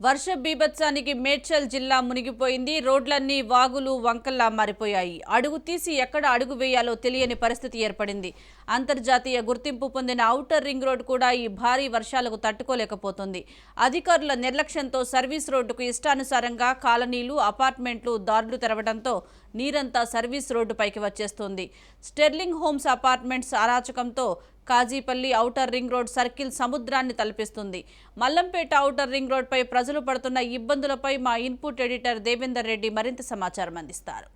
వర్ష బీభత్సానికి మేడ్చల్ జిల్లా మునిగిపోయింది. రోడ్లన్నీ వాగులు వంకల్లా మారిపోయాయి. అడుగు తీసి ఎక్కడ అడుగు వేయాలో తెలియని పరిస్థితి ఏర్పడింది. అంతర్జాతీయ గుర్తింపు పొందిన ఔటర్ రింగ్ రోడ్ కూడా ఈ భారీ వర్షాలకు తట్టుకోలేకపోతుంది. అధికారుల నిర్లక్ష్యంతో సర్వీస్ రోడ్డుకు ఇష్టానుసారంగా కాలనీలు అపార్ట్మెంట్లు దారులు తెరవడంతో నీరంతా సర్వీస్ రోడ్డుపైకి వచ్చేస్తుంది. Sterling Homes apartments అరాచకంతో Kajipalli outer ring road circle సముద్రాన్ని తలపిస్తుంది. మల్లంపేట ఔటర్ రింగ్ రోడ్పై ప్రజలు పడుతున్న ఇబ్బందులపై మా ఇన్పుట్ ఎడిటర్ దేవేందర్ రెడ్డి మరింత సమాచారం అందిస్తారు.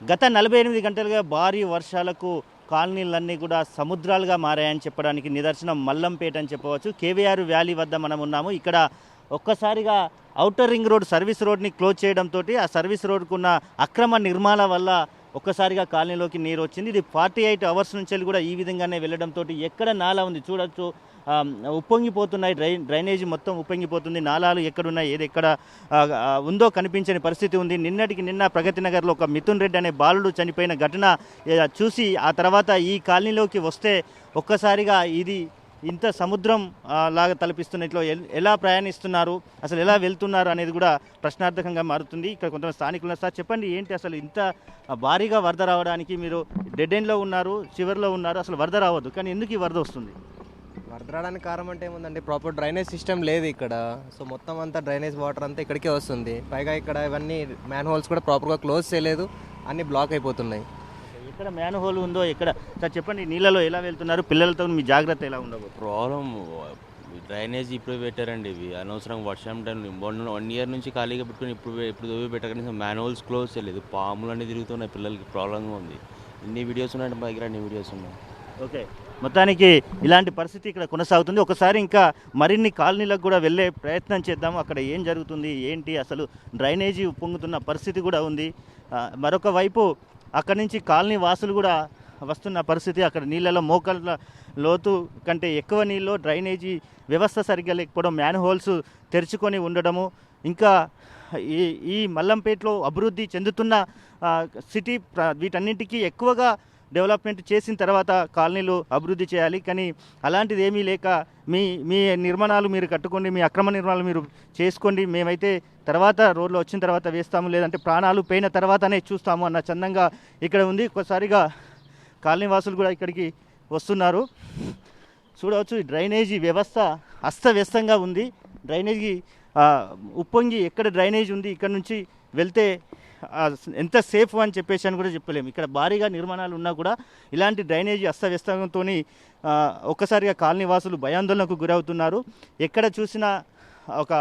గత నలభై ఎనిమిది గంటలుగా భారీ వర్షాలకు కాలనీలన్నీ కూడా సముద్రాలుగా మారాయని చెప్పడానికి నిదర్శనం మల్లంపేట అని చెప్పవచ్చు. కేవీఆర్ వ్యాలీ వద్ద మనం ఉన్నాము ఇక్కడ ఒక్కసారిగా అవుటర్ రింగ్ రోడ్ సర్వీస్ రోడ్ని క్లోజ్ చేయడంతో ఆ సర్వీస్ రోడ్కు ఉన్న అక్రమ నిర్మాణాల వల్ల ఒక్కసారిగా కాలనీలోకి నీరు వచ్చింది. ఇది ఫార్టీ ఎయిట్ అవర్స్ నుంచి కూడా ఈ విధంగానే వెళ్ళడంతో ఎక్కడ నాలా ఉంది చూడొచ్చు. ఉప్పొంగిపోతున్నాయి. డ్రై డ్రైనేజీ మొత్తం ఉప్పొంగిపోతుంది. నాలాలు ఎక్కడున్నాయి ఏది ఎక్కడ ఉందో కనిపించని పరిస్థితి ఉంది. నిన్నటికి నిన్న ప్రగతి నగర్లో ఒక మిథున్ రెడ్డి అనే బాలుడు చనిపోయిన ఘటన చూసి ఆ తర్వాత ఈ కాలనీలోకి వస్తే ఒక్కసారిగా ఇది ఇంత సముద్రం లాగా తలపిస్తున్న ఇట్లా ఎలా ప్రయాణిస్తున్నారు? అసలు ఎలా వెళ్తున్నారు అనేది కూడా ప్రశ్నార్థకంగా మారుతుంది. ఇక్కడ కొంతమంది స్థానికులు ఉన్నారు. సార్ చెప్పండి ఏంటి అసలు ఇంత భారీగా వరద రావడానికి మీరు డెడ్ ఎండ్లో ఉన్నారు చివరిలో ఉన్నారు అసలు వరద రావద్దు. కానీ ఎందుకు ఈ వరద వస్తుంది? వరద రావడానికి కారణం అంటే ఏముందండి? ప్రాపర్ డ్రైనేజ్ సిస్టమ్ లేదు ఇక్కడ. సో మొత్తం అంతా డ్రైనేజ్ వాటర్ అంతా ఇక్కడికే వస్తుంది. పైగా ఇక్కడ ఇవన్నీ మ్యాన్ హోల్స్ కూడా ప్రాపర్గా క్లోజ్ చేయలేదు. అన్ని బ్లాక్ అయిపోతున్నాయి. ఎక్కడ మ్యాన్ హోల్ ఉందో ఎక్కడ సార్ చెప్పండి నీళ్ళలో ఎలా వెళ్తున్నారు? పిల్లలతో మీ జాగ్రత్త ఎలా ఉండబోతుంది ప్రాబ్లం డ్రైనేజ్ ఇప్పుడు పెట్టారండి ఇవి. అనవసరం వర్షం టైం వన్ వన్ ఇయర్ నుంచి ఖాళీగా పెట్టుకుని ఇప్పుడు ఇప్పుడు దోవి పెట్టారు కనీసం మ్యానువల్స్ క్లోజ్ చేయలేదు. పాములు అన్నీ తిరుగుతున్నాయి పిల్లలకి ప్రాబ్లంగా ఉంది. ఇన్ని వీడియోస్ ఉన్నాయి మా దగ్గర అన్ని వీడియోస్ ఉన్నాయి. ఓకే. మొత్తానికి ఇలాంటి పరిస్థితి ఇక్కడ కొనసాగుతుంది. ఒకసారి ఇంకా మరిన్ని కాలనీలకు కూడా వెళ్ళే ప్రయత్నం చేద్దాం అక్కడ ఏం జరుగుతుంది ఏంటి అసలు డ్రైనేజీ ఉప్పొంగుతున్న పరిస్థితి కూడా ఉంది. మరొక వైపు అక్కడి నుంచి కాలనీ వాసులు కూడా వస్తున్న పరిస్థితి అక్కడ నీళ్ళలో మోకాళ్ళ లోతు కంటే ఎక్కువ నీళ్ళు డ్రైనేజీ వ్యవస్థ సరిగ్గా లేకపోవడం మ్యాన్ హోల్స్ తెరుచుకొని ఉండడము ఇంకా ఈ ఈ మల్లంపేటలో అభివృద్ధి చెందుతున్న సిటీ ప్ర- వీటన్నింటికీ ఎక్కువగా డెవలప్మెంట్ చేసిన తర్వాత కాలనీలు అభివృద్ధి చేయాలి. కానీ అలాంటిది ఏమీ లేక మీ మీ నిర్మాణాలు మీరు కట్టుకోండి మీ అక్రమ నిర్మాణాలు మీరు చేసుకోండి. మేమైతే తర్వాత రోడ్లో వచ్చిన తర్వాత వేస్తాము లేదంటే ప్రాణాలు పోయిన తర్వాతనే చూస్తాము అన్న చందంగా ఇక్కడ ఉంది. ఒక్కసారిగా కాలనీ వాసులు కూడా ఇక్కడికి వస్తున్నారు. చూడవచ్చు డ్రైనేజీ వ్యవస్థ అస్తవ్యస్తంగా ఉంది. డ్రైనేజీ ఉప్పొంగి ఎక్కడ డ్రైనేజ్ ఉంది ఇక్కడ నుంచి వెళ్తే ఎంత సేఫ్ అని చెప్పేసి అని కూడా చెప్పలేము. ఇక్కడ భారీగా నిర్మాణాలు ఉన్నా కూడా ఇలాంటి డ్రైనేజీ అస్తవ్యస్తంతో ఒక్కసారిగా కాలనీ వాసులు భయాందోళనకు గురవుతున్నారు. ఎక్కడ చూసినా ఒక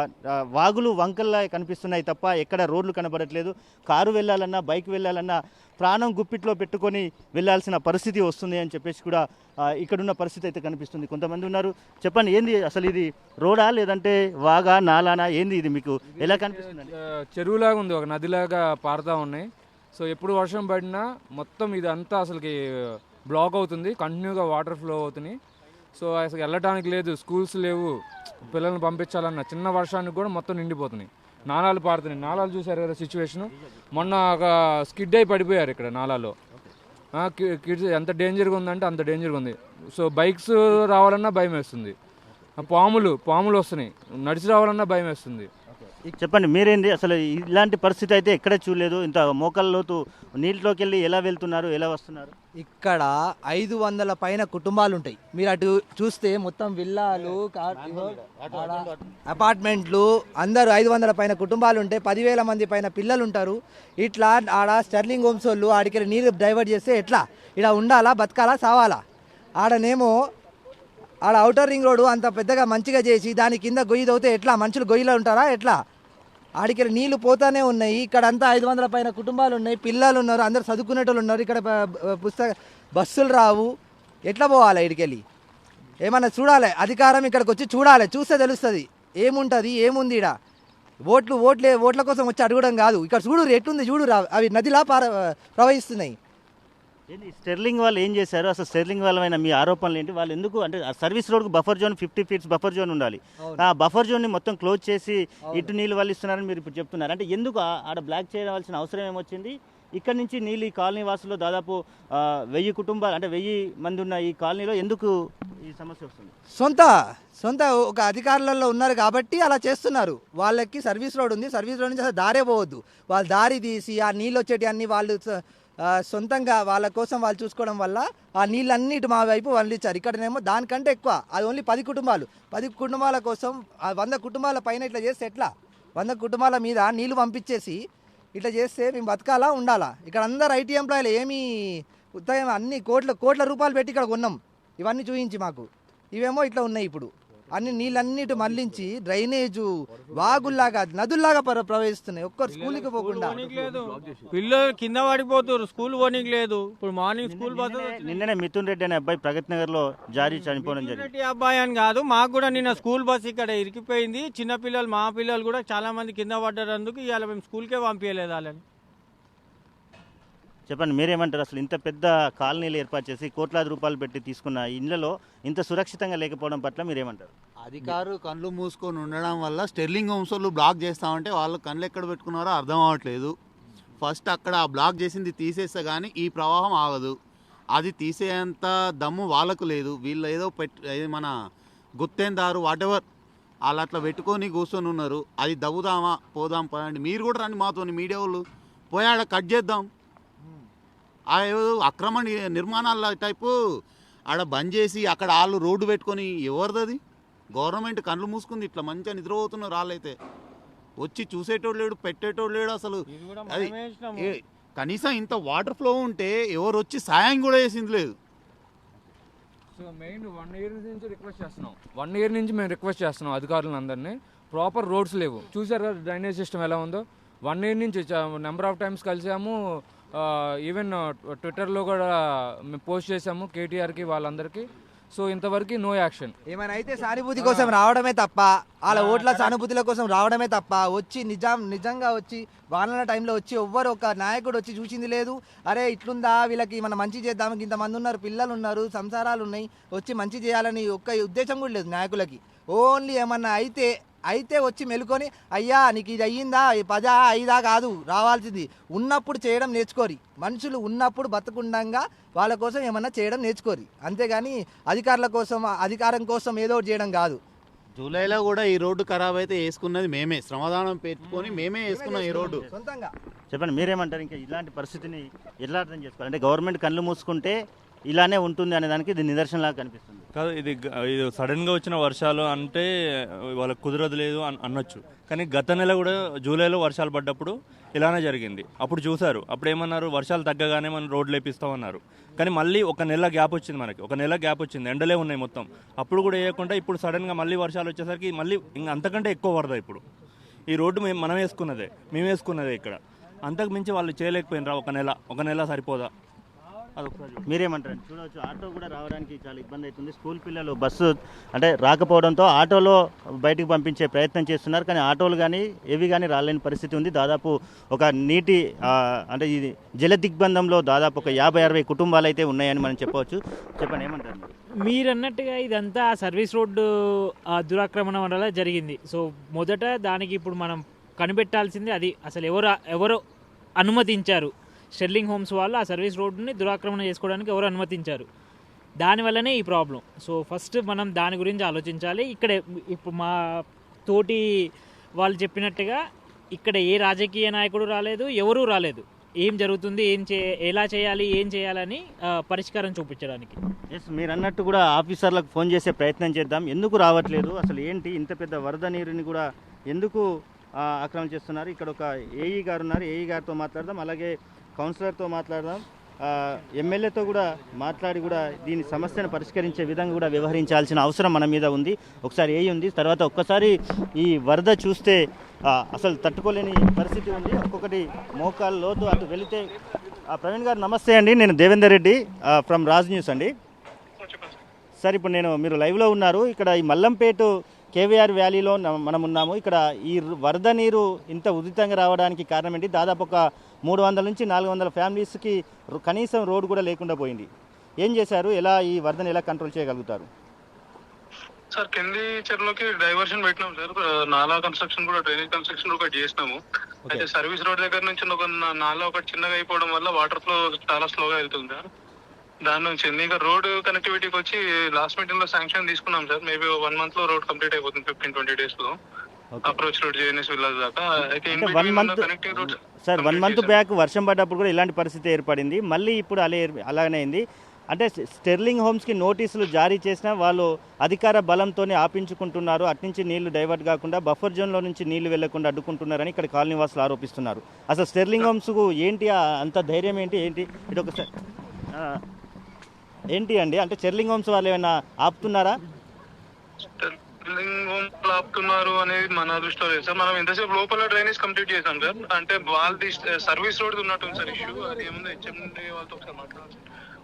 వాగులు వంకల్లా కనిపిస్తున్నాయి తప్ప ఎక్కడ రోడ్లు కనబడట్లేదు. కారు వెళ్ళాలన్నా బైక్ వెళ్ళాలన్నా ప్రాణం గుప్పిట్లో పెట్టుకొని వెళ్ళాల్సిన పరిస్థితి వస్తుంది అని చెప్పేసి కూడా ఇక్కడున్న పరిస్థితి అయితే కనిపిస్తుంది. కొంతమంది ఉన్నారు. చెప్పండి ఏంది అసలు ఇది రోడా లేదంటే వాగా నాలానా? ఏంది ఇది మీకు? ఎలా కనిపిస్తుంది చెరువులాగా ఉంది ఒక నదిలాగా పారుతూ ఉన్నాయి. సో ఎప్పుడు వర్షం పడినా మొత్తం ఇదంతా అసలుకి బ్లాక్ అవుతుంది. కంటిన్యూగా వాటర్ ఫ్లో అవుతున్నాయి. సో అసలు వెళ్ళటానికి లేదు స్కూల్స్ లేవు పిల్లల్ని పంపించాలన్న చిన్న వర్షానికి కూడా మొత్తం నిండిపోతున్నాయి. నాణాలు పారుతున్నాయి. నాళాలు చూసారు కదా సిచ్యువేషను మొన్న ఒక స్కిడ్ అయి పడిపోయారు ఇక్కడ నాలాలో. కి- కిడ్స్ ఎంత డేంజర్గా ఉందంటే అంత డేంజర్గా ఉంది. సో బైక్స్ రావాలన్నా భయం వేస్తుంది. పాములు పాములు వస్తున్నాయి. నడిచి రావాలన్నా భయం వేస్తుంది. చెప్పండి మీరేంది? అసలు ఇలాంటి పరిస్థితి అయితే ఎక్కడ చూడలేదు. ఇంత మోకాళ్ళ లోతు నీటిలోకి వెళ్ళి ఎలా వెళ్తున్నారు ఎలా వస్తున్నారు? ఇక్కడ ఐదు వందల పైన కుటుంబాలు ఉంటాయి మీరు అటు చూస్తే మొత్తం విల్లాలు అపార్ట్మెంట్లు అందరూ ఐదు వందల పైన కుటుంబాలు ఉంటాయి పదివేల మంది పైన పిల్లలు ఉంటారు ఇట్లా ఆడ స్టర్లింగ్ హోమ్స్ వాళ్ళు ఆడికి నీరు డైవర్ట్ చేస్తే ఎట్లా? ఇక్కడ ఉండాలా బతకాలా సావాలా? ఆడనేమో ఆడ అవుటర్ రింగ్ రోడ్డు అంత పెద్దగా మంచిగా చేసి దాని కింద గొయ్యి తవ్వుతే ఎట్లా? మనుషులు గొయ్యిలో ఉంటారా? ఎట్లా? ఆడికి నీళ్ళు పోతానే ఉన్నాయి. ఇక్కడ అంతా ఐదు వందల పైన కుటుంబాలు ఉన్నాయి. పిల్లలు ఉన్నారు. అందరు చదువుకునేటోళ్ళు ఉన్నారు. ఇక్కడ పుస్తక బస్సులు రావు. ఎట్లా పోవాలి ఇడికెళ్ళి ఏమన్నా చూడాలి. అధికారం ఇక్కడికి వచ్చి చూడాలి. చూస్తే తెలుస్తుంది. ఏముంటుంది? ఏముంది ఇక్కడ ఓట్లు ఓట్లే ఓట్ల కోసం వచ్చి అడగడం కాదు. ఇక్కడ చూడు ఎట్లుంది చూడు అవి నదిలా పార ప్రవహిస్తున్నాయి. స్టెర్లింగ్ వాళ్ళు ఏం చేశారు? అసలు స్టెర్లింగ్ వాళ్ళమైన మీ ఆరోపణలు ఏంటి? వాళ్ళు ఎందుకు అంటే ఆ service రోడ్కు buffer zone fifty feets buffer zone ఉండాలి. ఆ బఫర్ జోన్ని మొత్తం క్లోజ్ చేసి ఇటు నీళ్ళు వాళ్ళు ఇస్తున్నారని మీరు ఇప్పుడు చెప్తున్నారు. అంటే ఎందుకు ఆడ బ్లాక్ చేయవలసిన అవసరం ఏమొచ్చింది? ఇక్కడ నుంచి నీళ్ళు ఈ కాలనీ వాసులు దాదాపు వెయ్యి కుటుంబాలు అంటే వెయ్యి మంది ఉన్న ఈ కాలనీలో ఎందుకు ఈ సమస్య వస్తుంది? సొంత సొంత ఒక అధికారులలో ఉన్నారు కాబట్టి అలా చేస్తున్నారు. వాళ్ళకి సర్వీస్ రోడ్ ఉంది. సర్వీస్ రోడ్ నుంచి అసలు దారే పోవద్దు. వాళ్ళు దారి తీసి ఆ నీళ్ళు వచ్చేటి అన్ని వాళ్ళు సొంతంగా వాళ్ళ కోసం వాళ్ళు చూసుకోవడం వల్ల ఆ నీళ్ళన్నిటి మా వైపు వాళ్ళు ఇక్కడనేమో దానికంటే ఎక్కువ. అది ఓన్లీ పది కుటుంబాలు. పది కుటుంబాల కోసం ఆ వంద కుటుంబాల పైన ఇట్లా చేస్తే ఎట్లా? వంద కుటుంబాల మీద నీళ్ళు పంపించేసి ఇట్లా చేస్తే మేము బతకాలా ఉండాలా? ఇక్కడ అందరు ఐటీ ఎంప్లాయీలు ఏమీ ఉత్తయం అన్ని కోట్ల కోట్ల రూపాయలు పెట్టి ఇక్కడ కొన్నాం. ఇవన్నీ చూపించి మాకు. ఇవేమో ఇట్లా ఉన్నాయి ఇప్పుడు. అన్ని నీళ్ళన్నిటి మళ్ళించి డ్రైనేజు వాగుల్లాగా నదుల్లాగా ప్ర- ప్రవహిస్తున్నాయి. ఒక్కరు స్కూల్కి పోకుండా. లేదు. పిల్లలు కింద పడిపోతారు స్కూల్ పోనీకి లేదు. ఇప్పుడు మార్నింగ్ స్కూల్ బస్ నిన్ననే- నిన్ననే మిథున్ రెడ్డి అనే అబ్బాయి ప్రగతి నగర్లో జారీ చనిపోవడం జరిగింది. అబ్బాయి అని కాదు మాకు కూడా నిన్న స్కూల్ బస్ ఇక్కడ ఇరికిపోయింది. చిన్న పిల్లలు మా పిల్లలు కూడా చాలా మంది కింద పడ్డారందుకు ఇవాళ మేము స్కూల్కే పంపించలేదు వాళ్ళని. చెప్పండి మీరేమంటారు? అసలు ఇంత పెద్ద కాలనీలు ఏర్పాటు చేసి కోట్లాది రూపాయలు పెట్టి తీసుకున్న ఇళ్ళలో ఇంత సురక్షితంగా లేకపోవడం పట్ల మీరేమంటారు? అధికారు కళ్ళు మూసుకొని ఉండడం వల్ల స్టెర్లింగ్ హోమ్స్ వాళ్ళు బ్లాక్ చేస్తామంటే వాళ్ళు కళ్ళు ఎక్కడ పెట్టుకున్నారో అర్థం అవ్వట్లేదు. ఫస్ట్ అక్కడ ఆ బ్లాక్ చేసింది తీసేస్తే కానీ ఈ ప్రవాహం ఆగదు. అది తీసేంత దమ్ము వాళ్ళకు లేదు. వీళ్ళు ఏదో పెట్ మన గుత్తేందారు వాటెవర్ వాళ్ళు అట్లా పెట్టుకొని కూర్చొని ఉన్నారు. అది దవ్వుదామా? పోదాం పదండి. మీరు కూడా రండి మాతోని మీడియా వాళ్ళు. పోయాడ కట్ చేద్దాం. ఆ అక్రమ నిర్మాణాల టైపు ఆడ బంద్ చేసి అక్కడ వాళ్ళు రోడ్డు పెట్టుకొని ఎవరిది గవర్నమెంట్ కళ్ళు మూసుకుంది ఇట్లా మంచిగా నిద్రపోతున్నారు వాళ్ళైతే వచ్చి చూసేటోడు లేడు పెట్టేటోడు లేడు అసలు. అది కనీసం ఇంత వాటర్ ఫ్లో ఉంటే ఎవరు వచ్చి సాయం కూడా చేసింది లేదు. సో మెయిన్ వన్ ఇయర్ నుంచి రిక్వెస్ట్ చేస్తున్నాం. వన్ ఇయర్ నుంచి మేము రిక్వెస్ట్ చేస్తున్నాం అధికారులందరినీ ప్రాపర్ రోడ్స్ లేవు. చూసారు కదా డ్రైనేజ్ సిస్టమ్ ఎలా ఉందో? వన్ ఇయర్ నుంచి నెంబర్ ఆఫ్ టైమ్స్ కలిసాము. ఈవెన్ ట్విట్టర్లో కూడా మేము పోస్ట్ చేసాము కేటీఆర్కి వాళ్ళందరికీ. సో ఇంతవరకు నో యాక్షన్ ఏమైనా అయితే సానుభూతి కోసం రావడమే తప్ప వాళ్ళ ఓట్ల సానుభూతుల కోసం రావడమే తప్ప వచ్చి నిజం నిజంగా వచ్చి వానల టైంలో వచ్చి ఎవ్వరు ఒక నాయకుడు వచ్చి చూసింది లేదు. అరే ఇట్లుందా? వీళ్ళకి మనం మంచి చేద్దాం ఇంతమంది ఉన్నారు పిల్లలు ఉన్నారు సంసారాలు ఉన్నాయి వచ్చి మంచి చేయాలని ఒక్క ఉద్దేశం కూడా లేదు నాయకులకి. ఓన్లీ ఏమన్నా అయితే అయితే వచ్చి మెలుకొని అయ్యా నీకు ఇది అయ్యిందా? ఈ పదా ఐదా కాదు రావాల్సింది. ఉన్నప్పుడు చేయడం నేర్చుకోరి. మనుషులు ఉన్నప్పుడు బతకుండంగా వాళ్ళ కోసం ఏమన్నా చేయడం నేర్చుకోరి. అంతేగాని అధికారుల కోసం అధికారం కోసం ఏదో ఒకటి చేయడం కాదు. జూలైలో కూడా ఈ రోడ్డు ఖరాబ్ అయితే వేసుకున్నది మేమే. శ్రమదానం పెట్టుకొని మేమే వేసుకున్నాం ఈ రోడ్డు. సొంతంగా. చెప్పండి మీరేమంటారు? ఇంకా ఇలాంటి పరిస్థితిని ఎలా అర్థం చేసుకోవాలి? అంటే గవర్నమెంట్ కళ్ళు మూసుకుంటే ఇలానే ఉంటుంది అనే దానికి ఇది నిదర్శనలాగా కనిపిస్తుంది. కాదు ఇది ఇది సడన్గా వచ్చిన వర్షాలు అంటే వాళ్ళకి కుదరదు లేదు అని అనొచ్చు. కానీ గత నెల కూడా జూలైలో వర్షాలు పడ్డప్పుడు ఇలానే జరిగింది. అప్పుడు చూశారు. అప్పుడు ఏమన్నారు? వర్షాలు తగ్గగానే మనం రోడ్లు వేపిస్తామన్నారు. కానీ మళ్ళీ ఒక నెల గ్యాప్ వచ్చింది మనకి. ఒక నెల గ్యాప్ వచ్చింది. ఎండలే ఉన్నాయి మొత్తం. అప్పుడు కూడా వేయకుండా ఇప్పుడు సడన్గా మళ్ళీ వర్షాలు వచ్చేసరికి మళ్ళీ ఇంకా అంతకంటే ఎక్కువ వరద ఇప్పుడు. ఈ రోడ్డు మేము మనం వేసుకున్నదే. మేము వేసుకున్నదే ఇక్కడ. అంతకు మించి వాళ్ళు చేయలేకపోయినరా? ఒక నెల. ఒక నెల సరిపోదా? మీరేమంటారు చూడవచ్చు ఆటో కూడా రావడానికి చాలా ఇబ్బంది అవుతుంది. స్కూల్ పిల్లలు బస్సు అంటే రాకపోవడంతో ఆటోలో బయటికి పంపించే ప్రయత్నం చేస్తున్నారు. కానీ ఆటోలు కానీ ఏవి కానీ రాలేని పరిస్థితి ఉంది. దాదాపు ఒక నీటి అంటే ఇది జల దిగ్బంధంలో దాదాపు ఒక యాభై అరవై కుటుంబాలు అయితే ఉన్నాయని మనం చెప్పవచ్చు. చెప్పండి ఏమంటారు మీరు? అన్నట్టుగా ఇదంతా సర్వీస్ రోడ్డు ఆ, దురాక్రమణ వల్ల జరిగింది. సో మొదట దానికి ఇప్పుడు మనం కనిపెట్టాల్సింది అది అసలు ఎవరు ఎవరు అనుమతించారు? స్టెర్లింగ్ హోమ్స్ వాళ్ళు ఆ సర్వీస్ రోడ్డుని దురాక్రమణ చేసుకోవడానికి ఎవరు అనుమతించారు? దానివల్లనే ఈ ప్రాబ్లం. సో ఫస్ట్ మనం దాని గురించి ఆలోచించాలి. ఇక్కడ ఇప్పుడు మా తోటి వాళ్ళు చెప్పినట్టుగా ఇక్కడ ఏ రాజకీయ నాయకుడు రాలేదు ఎవరూ రాలేదు. ఏం జరుగుతుంది ఏం చే ఎలా చేయాలి ఏం చేయాలని పరిష్కారం చూపించడానికి. ఎస్ మీరు అన్నట్టు కూడా ఆఫీసర్లకు ఫోన్ చేసే ప్రయత్నం చేద్దాం. ఎందుకు రావట్లేదు? అసలు ఏంటి? ఇంత పెద్ద వరద నీరుని కూడా ఎందుకు ఆక్రమణ చేస్తున్నారు? ఇక్కడ ఒక ఏఈ గారు ఉన్నారు. ఏఈ గారితో మాట్లాడదాం. అలాగే కౌన్సిలర్తో మాట్లాడదాం. ఎమ్మెల్యేతో కూడా మాట్లాడి కూడా దీని సమస్యను పరిష్కరించే విధంగా కూడా వ్యవహరించాల్సిన అవసరం మన మీద ఉంది. ఒకసారి ఏ ఉంది తర్వాత ఒక్కసారి ఈ వరద చూస్తే అసలు తట్టుకోలేని పరిస్థితి ఉంది. ఒక్కొక్కటి మోకాలు లోతు అటు వెళితే ఆ, ప్రవీణ్ గారు నమస్తే అండి. నేను దేవేందర్ రెడ్డి ఫ్రమ్ రాజ్ న్యూస్ అండి. సార్ ఇప్పుడు నేను మీరు లైవ్లో ఉన్నారు. ఇక్కడ ఈ మల్లంపేట కేవీఆర్ వ్యాలీలో మనం ఉన్నాము. ఇక్కడ ఈ వరద నీరు ఇంత ఉదితంగా రావడానికి కారణం ఏంటి? దాదాపు ఒక మూడు వందల నుంచి నాలుగు వందల ఫ్యామిలీస్కి కనీసం రోడ్డు కూడా లేకుండా పోయింది. ఏం చేశారు? ఎలా ఈ వరదను ఎలా కంట్రోల్ చేయగలుగుతారు? సార్ కింది చెరువులోకి డైవర్షన్ పెట్టినాం సార్. నాలా కన్స్ట్రక్షన్ కూడా డ్రైనేజ్ కన్స్ట్రక్షన్ ఒకటి చేసినాము. అయితే సర్వీస్ రోడ్ దగ్గర నుంచి ఒక నాలా ఒకటి చిన్నగా అయిపోవడం వల్ల వాటర్ ఫ్లో చాలా స్లోగా వెళ్తుంది సార్. దాని నుంచి ఇంకా రోడ్ కనెక్టివిటీకి వచ్చి లాస్ట్ మీటింగ్లో శాంక్షన్ తీసుకున్నాం సార్. మేబీ వన్ మంత్లో రోడ్ కంప్లీట్ అయిపోతుంది ఫిఫ్టీన్ ట్వంటీ డేస్లో అప్రోచ్ రోడ్ జేఎన్ఎస్ దాకా. అయితే one month sir one month. Back వర్షం పడ్డప్పుడు కూడా ఇలాంటి పరిస్థితి ఏర్పడింది. మళ్ళీ ఇప్పుడు అలా అలాగనే అయింది. అంటే స్టెర్లింగ్ హోమ్స్కి నోటీసులు జారీ చేసినా వాళ్ళు అధికార బలంతోనే ఆపించుకుంటున్నారు. అట్నుంచి నీళ్ళు డైవర్ట్ కాకుండా బఫర్ జోన్లో నుంచి నీళ్ళు వెళ్ళకుండా అడ్డుకుంటున్నారని ఇక్కడ కాలనీ వాసులు ఆరోపిస్తున్నారు. అసలు స్టెర్లింగ్ హోమ్స్కు ఏంటి అంత ధైర్యం ఏంటి? ఏంటి? ఇది ఒకసారి ఏంటి అండి? అంటే స్టెర్లింగ్ హోమ్స్ వాళ్ళు ఏమైనా ఆపుతున్నారా? బిల్డింగ్ హోమ్ ఆపుతున్నారు అనేది మన దృష్టిలో లేదు. సార్ మనం ఎంతసేపు లోపల డ్రైనేజ్ కంప్లీట్ చేసాం సార్? అంటే వాళ్ళది సర్వీస్ రోడ్ ఉన్నట్టుంది సార్ ఇష్యూ. అది ఏముంది? హెచ్ఎండి వాళ్ళతో ఒకసారి మాట్లాడాలి.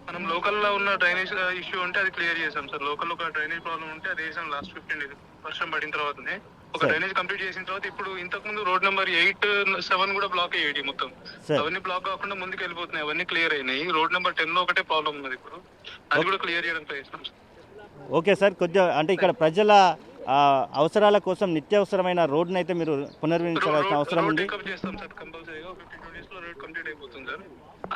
మనం లోకల్లో ఉన్న డ్రైనేజ్ ఇష్యూ ఉంటే అది క్లియర్ చేసాం సార్. లోకల్ ఒక డ్రైనేజ్ ప్రాబ్లం ఉంటే అది వేసాం లాస్ట్ ఫిఫ్టీన్ డేస్. వర్షం పడిన తర్వాతనే. ఒక. డ్రైనేజ్ కంప్లీట్ చేసిన తర్వాత ఇప్పుడు ఇంతకు ముందు రోడ్ నెంబర్ ఎయిట్ సెవెన్ కూడా బ్లాక్ అయ్యేది మొత్తం. అవన్నీ బ్లాక్ కాకుండా ముందుకు వెళ్ళిపోతున్నాయి. అవన్నీ క్లియర్ అయినాయి. రోడ్ నెంబర్ టెన్లో ఒకటే ప్రాబ్లం ఉన్నది ఇప్పుడు. అది కూడా క్లియర్ చేయడానికి ప్రయత్నం ఓకే సార్ కొద్దిగా అంటే ఇక్కడ ప్రజల అవసరాల కోసం నిత్యావసరమైన రోడ్ని అయితే మీరు పునర్వించాల్సిన అవసరం ఉంది.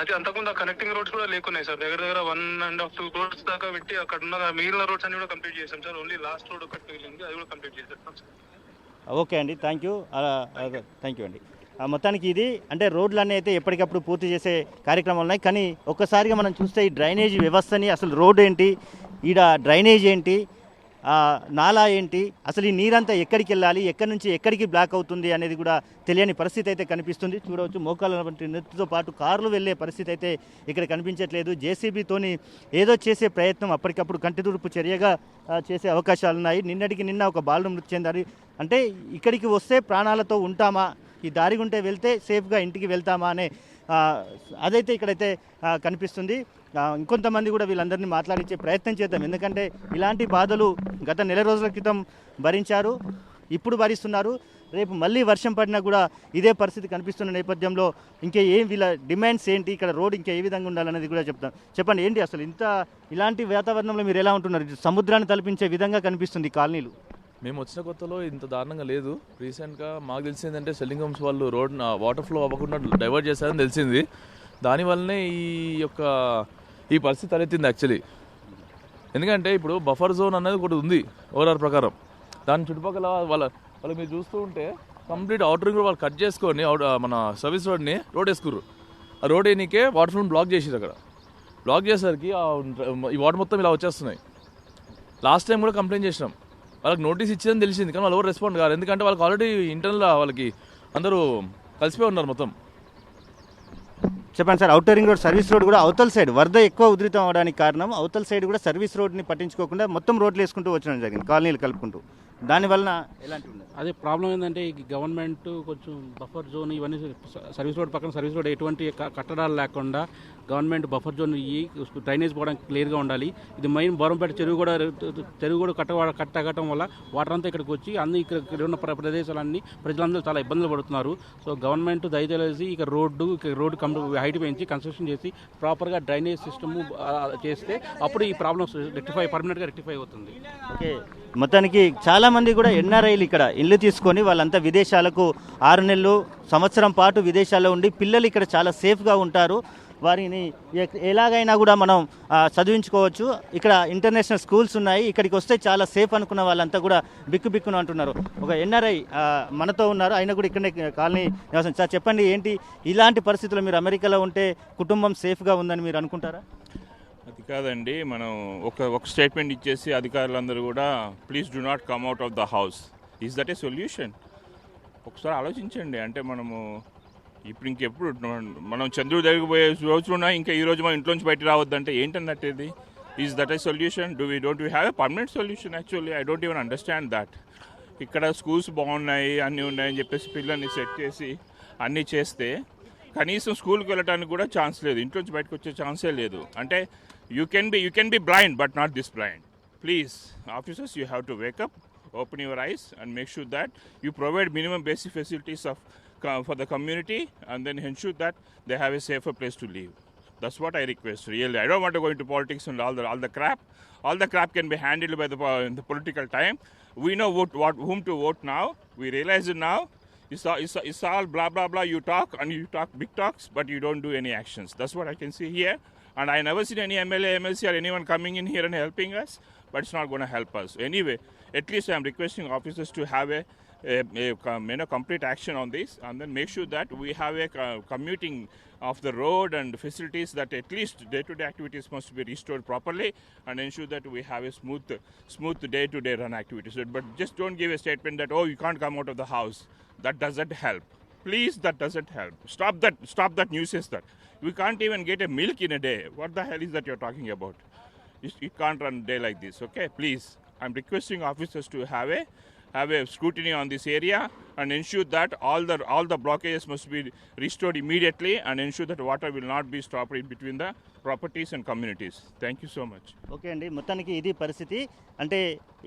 అది అంతకుముందు కనెక్టింగ్ రోడ్స్ కూడా లేకున్నాయి సార్. దగ్గర దగ్గర one and half two roads దాకా పెట్టి అక్కడ ఉన్న మిగిలిన రోడ్స్ అన్ని కూడా కంప్లీట్ చేసాం సార్. ఓన్లీ లాస్ట్ రోడ్ ఒకటి మిగిలింది అది కూడా కంప్లీట్ చేసేస్తాం సార్. ఓకే అండి థ్యాంక్ యూ థ్యాంక్ యూ అండి. మొత్తానికి ఇది అంటే రోడ్లన్నీ అయితే ఎప్పటికప్పుడు పూర్తి చేసే కార్యక్రమాలు ఉన్నాయి. కానీ ఒక్కసారిగా మనం చూస్తే ఈ డ్రైనేజ్ వ్యవస్థని అసలు రోడ్ ఏంటి ఈడ డ్రైనేజ్ ఏంటి నాలా ఏంటి? అసలు ఈ నీరంతా ఎక్కడికి వెళ్ళాలి? ఎక్కడి నుంచి ఎక్కడికి బ్లాక్ అవుతుంది అనేది కూడా తెలియని పరిస్థితి అయితే కనిపిస్తుంది. చూడవచ్చు మోకాళ్ళ వంటి నెత్తితో పాటు కార్లు వెళ్ళే పరిస్థితి అయితే ఇక్కడ కనిపించట్లేదు. జేసీబీతోని ఏదో చేసే ప్రయత్నం అప్పటికప్పుడు కంటితుడుపు చర్యగా చేసే అవకాశాలు ఉన్నాయి నిన్నటికి నిన్న ఒక బాలుడు మృతి చెందారు అంటే ఇక్కడికి వస్తే ప్రాణాలతో ఉంటామా? ఈ దారి గుంటే వెళ్తే సేఫ్గా ఇంటికి వెళ్తామా అనే అదైతే ఇక్కడైతే కనిపిస్తుంది. ఇంకొంతమంది కూడా వీళ్ళందరినీ మాట్లాడించే ప్రయత్నం చేద్దాం. ఎందుకంటే ఇలాంటి బాధలు గత నెల రోజుల క్రితం భరించారు ఇప్పుడు భరిస్తున్నారు. రేపు మళ్ళీ వర్షం పడినా కూడా ఇదే పరిస్థితి కనిపిస్తున్న నేపథ్యంలో ఇంకా ఏం వీళ్ళ డిమాండ్స్ ఏంటి ఇక్కడ రోడ్ ఇంకా ఏ విధంగా ఉండాలనేది కూడా చెప్తాం. చెప్పండి ఏంటి అసలు ఇంత ఇలాంటి వాతావరణంలో మీరు ఎలా ఉంటున్నారు? సముద్రాన్ని తలపించే విధంగా కనిపిస్తుంది కాలనీలు. మేము వచ్చిన కొత్తలో ఇంత దారుణంగా లేదు. రీసెంట్గా మాకు తెలిసింది అంటే సెల్లింగ్ హోమ్స్ వాళ్ళు రోడ్ వాటర్ ఫ్లో అవ్వకుండా డైవర్ట్ చేశారని తెలిసింది. దానివల్లనే ఈ యొక్క ఈ పరిస్థితి తలెత్తింది యాక్చువల్లీ ఎందుకంటే ఇప్పుడు బఫర్ జోన్ అనేది ఒకటి ఉంది ఓఆర్ఆర్ ప్రకారం. దాని చుట్టుపక్కల వాళ్ళ వాళ్ళు మీరు చూస్తూ ఉంటే కంప్లీట్ అవుటర్ రింగ్ వాళ్ళు కట్ చేసుకొని అవుట్ మన సర్వీస్ రోడ్ని రోడ్ వేసుకుర్రు. ఆ రోడ్ వేయనీకే వాటర్ ఫ్రంట్ బ్లాక్ చేసారు అక్కడ. బ్లాక్ చేసేసరికి ఈ వాటర్ మొత్తం ఇలా వచ్చేస్తున్నాయి. లాస్ట్ టైం కూడా కంప్లైంట్ చేసినాం. వాళ్ళకి నోటీస్ ఇచ్చిందని తెలిసింది కానీ వాళ్ళు ఎవరు రెస్పాండ్ కాదు ఎందుకంటే వాళ్ళకి ఆల్రెడీ ఇంటర్నల్ వాళ్ళకి అందరూ కలిసిపోయి ఉన్నారు మొత్తం. చెప్పండి sir outer ring road service road కూడా అవతల సైడ్ వరద ఎక్కువ ఉధృతం అవడానికి కారణం అవతల సైడ్ కూడా సర్వీస్ రోడ్ని పట్టించుకోకుండా మొత్తం రోడ్లు వేసుకుంటూ వచ్చడం జరిగింది కాలనీలు కలుపుకుంటూ. దానివలన ఎలాంటి అదే ప్రాబ్లం ఏంటంటే ఈ గవర్నమెంట్ కొంచెం బఫర్ జోన్ ఇవన్నీ సర్వీస్ రోడ్ పక్కన సర్వీస్ రోడ్ ఎటువంటి కట్టడాలు లేకుండా గవర్నమెంట్ బఫర్ జోన్ ఇవి డ్రైనేజ్ పోవడం క్లియర్గా ఉండాలి. ఇది మెయిన్ బొరంపేట చెరువు కూడా చెరువు కూడా కట్ట కట్టగటం వల్ల వాటర్ అంతా ఇక్కడికి వచ్చి అన్ని ఇక్కడ ఉన్న ప్ర- ప్రదేశాలన్నీ ప్రజలందరూ చాలా ఇబ్బందులు పడుతున్నారు. సో గవర్నమెంట్ దయచేసి ఇక రోడ్డు రోడ్డు కం హైట్ పెంచి కన్స్ట్రక్షన్ చేసి ప్రాపర్గా డ్రైనేజ్ సిస్టమ్ చేస్తే అప్పుడు ఈ ప్రాబ్లమ్స్ రెక్టిఫై పర్మనెంట్గా రెక్టిఫై అవుతుంది. ఓకే. మొత్తానికి చాలామంది కూడా ఎన్ఆర్ఐలు ఇక్కడ ఇల్లు తీసుకొని వాళ్ళంతా విదేశాలకు ఆరు నెలలు సంవత్సరం పాటు విదేశాల్లో ఉండి పిల్లలు ఇక్కడ చాలా సేఫ్గా ఉంటారు. వారిని ఎలాగైనా కూడా మనం చదివించుకోవచ్చు. ఇక్కడ ఇంటర్నేషనల్ స్కూల్స్ ఉన్నాయి. ఇక్కడికి వస్తే చాలా సేఫ్ అనుకున్న వాళ్ళంతా కూడా బిక్కు బిక్కును అంటున్నారు. ఒక ఎన్ఆర్ఐ మనతో ఉన్నారు. ఆయన కూడా ఇక్కడనే కాలనీ నివాసం. సార్ చెప్పండి ఏంటి ఇలాంటి పరిస్థితుల్లో మీరు అమెరికాలో ఉంటే కుటుంబం సేఫ్గా ఉందని మీరు అనుకుంటారా? అది కాదండి. మనం ఒక ఒక స్టేట్మెంట్ ఇచ్చేసి అధికారులందరూ కూడా please do not come out of the house. Is that a solution? ఒకసారి ఆలోచించండి. అంటే మనము ఇప్పుడు ఇంకెప్పుడు మనం చంద్రుడి దగ్గరికి పోయే రోజున ఇంకా ఈ రోజు మనం ఇంట్లోంచి బయట రావద్దంటే ఏంటన్నట్టు ఇది? Is that a solution do we don't we have a permanent solution actually I don't even understand that ఇక్కడ స్కూల్స్ బాగున్నాయి అన్నీ ఉన్నాయని చెప్పేసి పిల్లల్ని సెట్ చేసి అన్నీ చేస్తే కనీసం స్కూల్కి వెళ్ళడానికి కూడా ఛాన్స్ లేదు. ఇంట్లోంచి బయటకు వచ్చే ఛాన్సే లేదు. అంటే you can be you can be blind but not this blind please officers you have to wake up open your eyes and make sure that you provide minimum basic facilities of for the community and then ensure that they have a safer place to live. That's what I request, really. I don't want to go into politics and all the, all the crap. All the crap can be handled by the, the political time. We know what, what, whom to vote now. We realize it now. It's all, it's, it's all blah, blah, blah. You talk and you talk big talks, but you don't do any actions. That's what I can see here. And I never seen any MLA, MLC or anyone coming in here and helping us, but it's not going to help us. Anyway, at least I'm requesting officers to have a a, a you know, complete action on this, and then make sure that we have a commuting of the road and facilities that at least day-to-day activities must be restored properly, and ensure that we have a smooth, smooth day-to-day run activities. But just don't give a statement that oh you can't come out of the house. That doesn't help. Please, that doesn't help. Stop that. Stop that nuisance. That we can't even get a milk in a day. What the hell is that you're talking about? It, can't run day like this. Okay, please. I'm requesting officers to have a have a scrutiny on this area and ensure that all the all the blockages must be restored immediately and ensure that water will not be stopped in between the properties and communities thank you so much okay అండి. మొత్తానికి ఇది పరిస్థితి. అంటే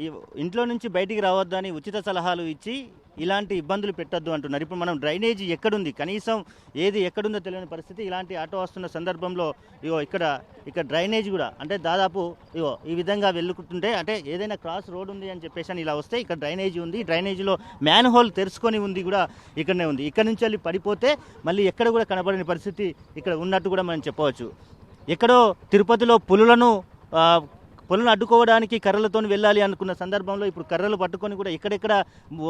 ఈ ఇంట్లో నుంచి బయటికి రావద్దని ఉచిత సలహాలు ఇచ్చి ఇలాంటి ఇబ్బందులు పెట్టద్దు అంటున్నారు. ఇప్పుడు మనం డ్రైనేజీ ఎక్కడుంది? కనీసం ఏది ఎక్కడుందో తెలియని పరిస్థితి. ఇలాంటి ఆటో వస్తున్న సందర్భంలో ఇగో ఇక్కడ ఇక్కడ డ్రైనేజ్ కూడా అంటే దాదాపు ఇగో ఈ విధంగా వెళ్ళుకుంటుంటే అంటే ఏదైనా క్రాస్ రోడ్ ఉంది అని చెప్పేసి అని ఇలా వస్తే ఇక్కడ డ్రైనేజీ ఉంది. డ్రైనేజీలో మ్యాన్ హోల్ తెరుచుకొని ఉంది కూడా ఇక్కడనే ఉంది. ఇక్కడ నుంచి వెళ్ళి పడిపోతే మళ్ళీ ఎక్కడ కూడా కనబడని పరిస్థితి ఇక్కడ ఉన్నట్టు కూడా మనం చెప్పవచ్చు. ఎక్కడో తిరుపతిలో పులులను ఆ, అడ్డుకోవడానికి కర్రలతో వెళ్ళాలి అనుకున్న సందర్భంలో ఇప్పుడు కర్రలు పట్టుకొని కూడా ఎక్కడెక్కడ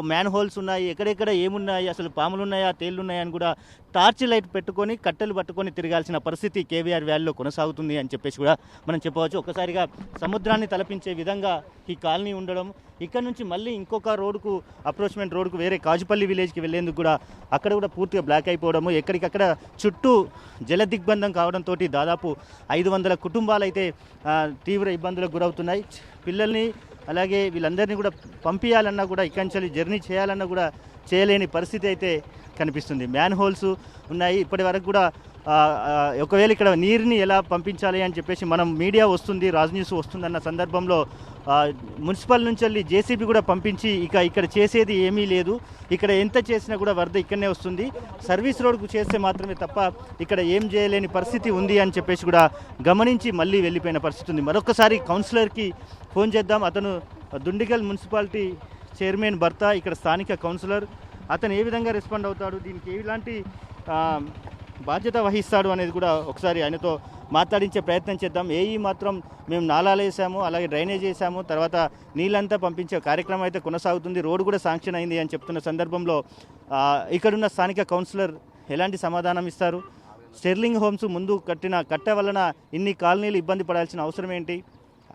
మ్యాన్ హోల్స్ ఉన్నాయి ఎక్కడెక్కడ ఏమున్నాయి అసలు పాములు ఉన్నాయా ఉన్నాయా అని కూడా టార్చ్ లైట్ పెట్టుకొని కట్టెలు పట్టుకొని తిరగాల్సిన పరిస్థితి కేవీఆర్ వ్యాలీలో కొనసాగుతుంది అని చెప్పేసి కూడా మనం చెప్పవచ్చు. ఒకసారిగా సముద్రాన్ని తలపించే విధంగా ఈ కాలనీ ఉండడం ఇక్కడ నుంచి మళ్ళీ ఇంకొక రోడ్డుకు అప్రోచ్మెంట్ రోడ్డుకు వేరే కాజుపల్లి విలేజ్కి వెళ్ళేందుకు కూడా అక్కడ కూడా పూర్తిగా బ్లాక్ అయిపోవడము ఎక్కడికక్కడ చుట్టూ జల దిగ్బంధం కావడంతో దాదాపు ఐదు వందల కుటుంబాలు అయితే తీవ్ర ఇబ్బందులు ఇబ్బందులకు గురవుతున్నాయి. పిల్లల్ని అలాగే వీళ్ళందరినీ కూడా పంపించాలన్నా కూడా ఇక్కడి నుంచి జర్నీ చేయాలన్నా కూడా చేయలేని పరిస్థితి అయితే కనిపిస్తుంది. మ్యాన్ హోల్స్ ఉన్నాయి. ఇప్పటి వరకు కూడా ఒకవేళ ఇక్కడ నీరుని ఎలా పంపించాలి అని చెప్పేసి మనం మీడియా వస్తుంది రాజ్ న్యూస్ వస్తుందన్న సందర్భంలో మున్సిపల్ నుంచి వెళ్ళి జేసీబీ కూడా పంపించి ఇక ఇక్కడ చేసేది ఏమీ లేదు. ఇక్కడ ఎంత చేసినా కూడా వరద ఇక్కడనే వస్తుంది. సర్వీస్ రోడ్కు చేస్తే మాత్రమే తప్ప ఇక్కడ ఏం చేయలేని పరిస్థితి ఉంది అని చెప్పేసి కూడా గమనించి మళ్ళీ వెళ్ళిపోయిన పరిస్థితి ఉంది. మరొకసారి కౌన్సిలర్కి ఫోన్ చేద్దాం. అతను దుండిగల్ మున్సిపాలిటీ చైర్మన్ భర్త ఇక్కడ స్థానిక కౌన్సిలర్. అతను ఏ విధంగా రెస్పాండ్ అవుతాడు? దీనికి ఎలాంటి బాధ్యత వహిస్తాడు అనేది కూడా ఒకసారి ఆయనతో మాట్లాడించే ప్రయత్నం చేద్దాం. ఏఈ మాత్రం మేము నాలాలు వేసాము అలాగే డ్రైనేజ్ వేసాము తర్వాత నీళ్ళంతా పంపించే కార్యక్రమం అయితే కొనసాగుతుంది. రోడ్డు కూడా శాంక్షన్ అయింది అని చెప్తున్న సందర్భంలో ఇక్కడున్న స్థానిక కౌన్సిలర్ ఎలాంటి సమాధానం ఇస్తారు? స్టెర్లింగ్ హోమ్స్ ముందు కట్టిన కట్ట వలన ఇన్ని కాలనీలు ఇబ్బంది పడాల్సిన అవసరం ఏంటి?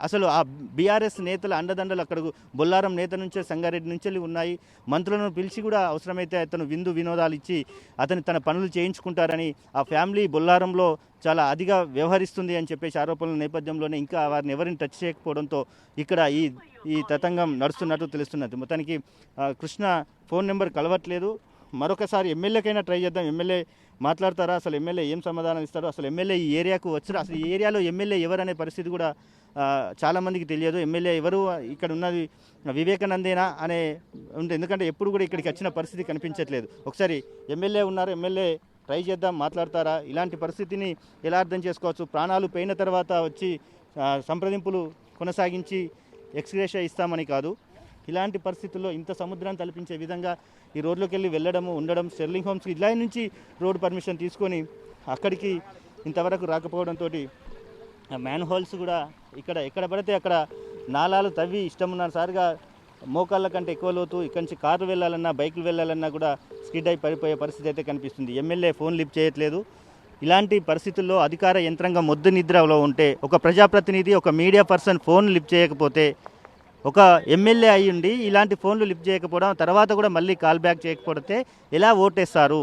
అసలు ఆ బీఆర్ఎస్ నేతల అండదండలు అక్కడ బొల్లారం నేత నుంచే సంగారెడ్డి నుంచి ఉన్నాయి. మంత్రులను పిలిచి కూడా అవసరమైతే అతను విందు వినోదాలు ఇచ్చి అతను తన పనులు చేయించుకుంటారని ఆ ఫ్యామిలీ బొల్లారంలో చాలా అదిగా వ్యవహరిస్తుంది అని చెప్పేసి ఆరోపణల నేపథ్యంలోనే ఇంకా వారిని ఎవరిని టచ్ చేయకపోవడంతో ఇక్కడ ఈ ఈ తతంగం నడుస్తున్నట్టు తెలుస్తున్నది. మొత్తానికి కృష్ణ ఫోన్ నెంబర్ కలవట్లేదు. మరొకసారి ఎమ్మెల్యేకైనా ట్రై చేద్దాం. ఎమ్మెల్యే మాట్లాడతారా? అసలు ఎమ్మెల్యే ఏం సమాధానం ఇస్తారో అసలు ఎమ్మెల్యే ఈ ఏరియాకు వచ్చారు? అసలు ఈ ఏరియాలో ఎమ్మెల్యే ఎవరు అనే పరిస్థితి కూడా చాలామందికి తెలియదు. ఎమ్మెల్యే ఎవరు? ఇక్కడ ఉన్నది వివేకానందేనా అనే ఉంది ఎందుకంటే ఎప్పుడు కూడా ఇక్కడికి వచ్చిన పరిస్థితి కనిపించట్లేదు. ఒకసారి ఎమ్మెల్యే ఉన్నారు. ఎమ్మెల్యే ట్రై చేద్దాం మాట్లాడతారా? ఇలాంటి పరిస్థితిని ఎలా అర్థం చేసుకోవచ్చు? ప్రాణాలు పోయిన తర్వాత వచ్చి సంప్రదింపులు కొనసాగించి ఎక్స్గ్రేషియా ఇస్తామని కాదు. ఇలాంటి పరిస్థితుల్లో ఇంత సముద్రాన్ని తలపించే విధంగా ఈ రోడ్లోకి వెళ్ళి వెళ్ళడము ఉండడం స్టెర్లింగ్ హోమ్స్కి ఇలా నుంచి రోడ్ పర్మిషన్ తీసుకొని అక్కడికి ఇంతవరకు రాకపోవడంతో మ్యాన్ హోల్స్ కూడా ఇక్కడ ఎక్కడ పడితే అక్కడ నాలాలు తవ్వి ఇష్టం సారిగా మోకాళ్ళ కంటే ఎక్కువ లోతు ఇక్కడి నుంచి కార్లు వెళ్ళాలన్నా బైకులు వెళ్ళాలన్నా కూడా స్కిడ్ అయి పడిపోయే పరిస్థితి అయితే కనిపిస్తుంది. ఎమ్మెల్యే ఫోన్ లిఫ్ట్ చేయట్లేదు. ఇలాంటి పరిస్థితుల్లో అధికార యంత్రాంగం మొద్దు నిద్రలో ఉంటే ఒక ప్రజాప్రతినిధి ఒక మీడియా పర్సన్ ఫోన్ లిఫ్ట్ చేయకపోతే ఒక ఎమ్మెల్యే అయ్యుండి ఇలాంటి ఫోన్లు లిఫ్ట్ చేయకపోవడం తర్వాత కూడా మళ్ళీ కాల్ బ్యాక్ చేయకపోతే ఎలా ఓటేస్తారు?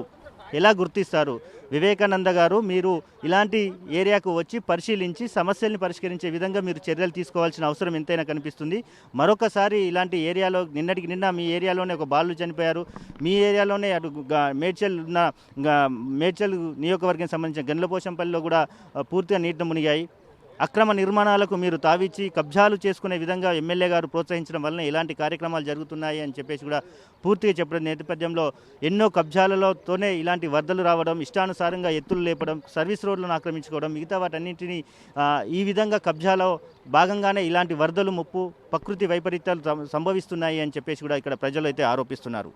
ఎలా గుర్తిస్తారు? వివేకానంద గారు మీరు ఇలాంటి ఏరియాకు వచ్చి పరిశీలించి సమస్యల్ని పరిష్కరించే విధంగా మీరు చర్యలు తీసుకోవాల్సిన అవసరం ఎంతైనా కనిపిస్తుంది. మరొకసారి ఇలాంటి ఏరియాలో నిన్నటికి నిన్న మీ ఏరియాలోనే ఒక బాలు చనిపోయారు. మీ ఏరియాలోనే అటు మేడ్చల్ ఉన్న మేడ్చల్ నియోజకవర్గం సంబంధించిన గండ్లపోషంపల్లిలో కూడా పూర్తిగా నీటిని మునిగాయి. అక్రమ నిర్మాణాలకు మీరు తావిచ్చి కబ్జాలు చేసుకునే విధంగా ఎమ్మెల్యే గారు ప్రోత్సహించడం వలన ఇలాంటి కార్యక్రమాలు జరుగుతున్నాయి అని చెప్పేసి కూడా పూర్తిగా చెప్పడం నేపథ్యంలో ఎన్నో కబ్జాలలోతోనే ఇలాంటి వరదలు రావడం ఇష్టానుసారంగా ఎత్తులు లేపడం సర్వీస్ రోడ్లను ఆక్రమించుకోవడం మిగతా వాటన్నింటినీ ఈ విధంగా కబ్జాలో భాగంగానే ఇలాంటి వరదలు ముప్పు ప్రకృతి వైపరీత్యాలు సం- సంభవిస్తున్నాయి అని చెప్పేసి కూడా ఇక్కడ ప్రజలు అయితే ఆరోపిస్తున్నారు.